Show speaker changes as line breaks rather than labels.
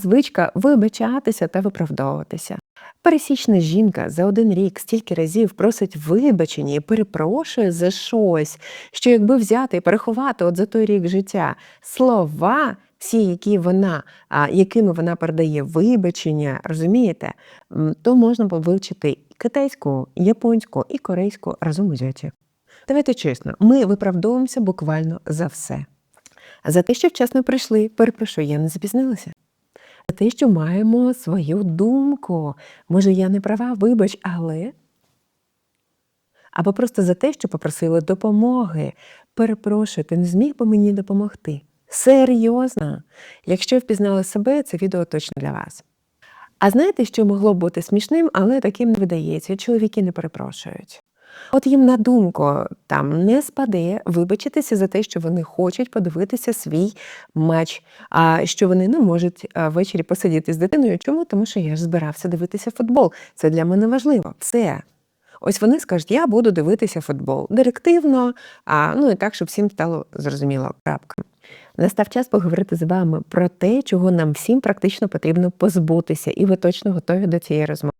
звичка вибачатися та виправдовуватися. Пересічна жінка за один рік стільки разів просить вибачення і перепрошує за щось, що якби взяти і переховати от за той рік життя слова, всі, які вона, якими вона передає вибачення, розумієте, то можна вивчити і китайську, і японську і корейську разом узяті. Давайте чесно, ми виправдовуємося буквально за все. За те, що вчасно прийшли, перепрошую, я не запізнилася. За те, що маємо свою думку. Може, я не права, вибач, але. Або просто за те, що попросили допомоги. Перепрошую, ти не зміг би мені допомогти. Серйозно. Якщо впізнали себе, це відео точно для вас. А знаєте, що могло б бути смішним, але таким не видається. Чоловіки не перепрошують. От їм на думку там не спаде вибачитися за те, що вони хочуть подивитися свій матч, а що вони не можуть ввечері посидіти з дитиною. Чому? Тому що я ж збирався дивитися футбол. Це для мене важливо. Все. Ось вони скажуть, я буду дивитися футбол директивно, а ну і так, щоб всім стало зрозуміло. Крапка. Настав час поговорити з вами про те, чого нам всім практично потрібно позбутися, і ви точно готові до цієї розмови.